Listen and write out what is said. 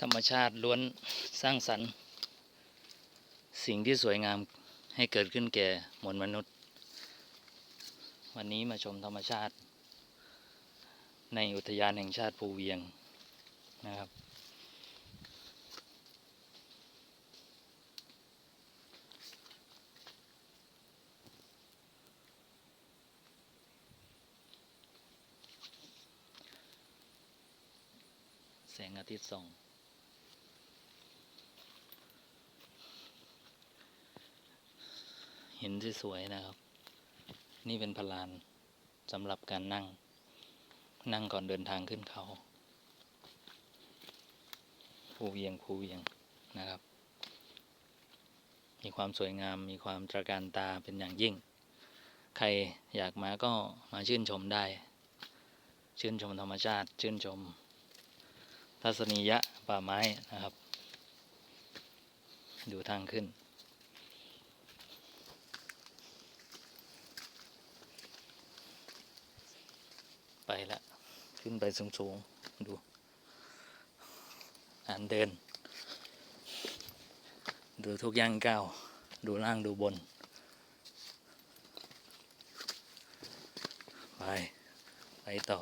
ธรรมชาติล้วนสร้างสรรค์ สิ่งที่สวยงามให้เกิดขึ้นแก่มวลมนุษย์ วันนี้มาชมธรรมชาติ ในอุทยานแห่งชาติภูเวียงนะครับ แสงอาทิตย์ส่อง ห็นที่สวยนะครับ นี่เป็นพลานสำหรับการนั่ง นั่งก่อนเดินทางขึ้นเขาภูเวียงภูเวียงนะครับ มีความสวยงามมีความตระการตาเป็นอย่างยิ่ง ใครอยากมาก็มาชื่นชมได้ ชื่นชมธรรมชาติ ชื่นชม ทัศนียะป่าไม้นะครับ ดูทางขึ้น ไปละขึ้นไปสูงๆดูอ่านเดิน ดูทุกย่างก้าว ดูล่างดูบน ไป ไปต่อ